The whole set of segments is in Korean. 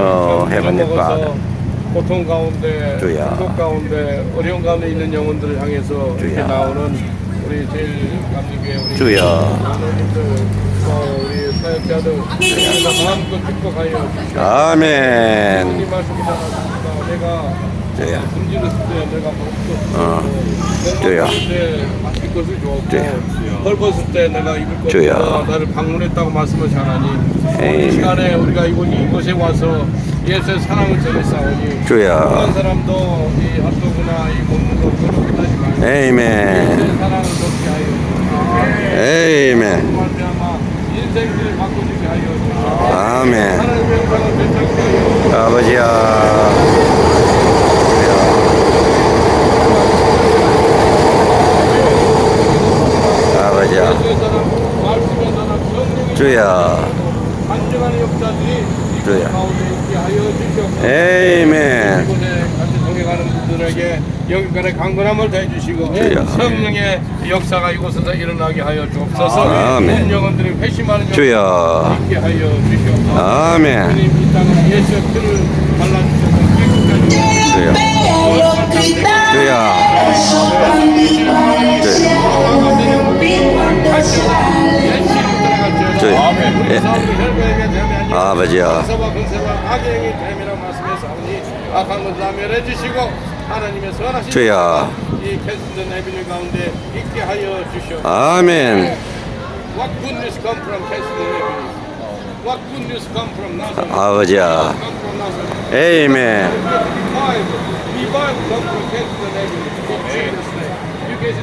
어, heavenly 먹어서 Father. 고통 가운데, 주여. 축복 가운데, 어려운 가운데 있는 영혼들을 향해서 이렇게 주여. 나오는 우리 제일 감리교회 우리. 하나님들, 또 우리 사역자들 우리가 마음껏 축복하여 주시옵소서. 아멘. 말씀이 나왔습니다. 내가 내가 어. 때 마실 것을 주여. 헐벗을 때 내가 입을. 주어 나를 방문했다고 말씀하시나니 에이멘. 이 시간에 우리가 이곳, 이곳에 와서 예수의 사랑을 전했사오니 주여. 어떤 사람도 이 핫도그나 이 먹는 거 하지 말고. 예수의 사랑을 돕게 하여. 말미암아 인생들을 바꿔주게 하여. 아멘. 하나님의 영광을 되찾게 하여. 아버지야. 하여 주시옵소서. 에이멘. 여기까지 강건함을 더해주시고. 성령의 역사가 이곳에서 일어나게 하여 주옵소서. 아멘. 온 영혼들이 회심하는 주여. 있게 하여 주시옵소서. 아멘. 주님 이 땅에 예수의 피를 발라주셔서 come from Nazareth? 아버지야. 에이멘.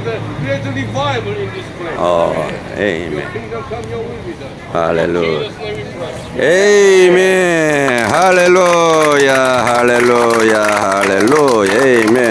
spiritually viable in this place. Oh, amen. Hallelujah. Amen. Hallelujah. Hallelujah. Hallelujah. Amen.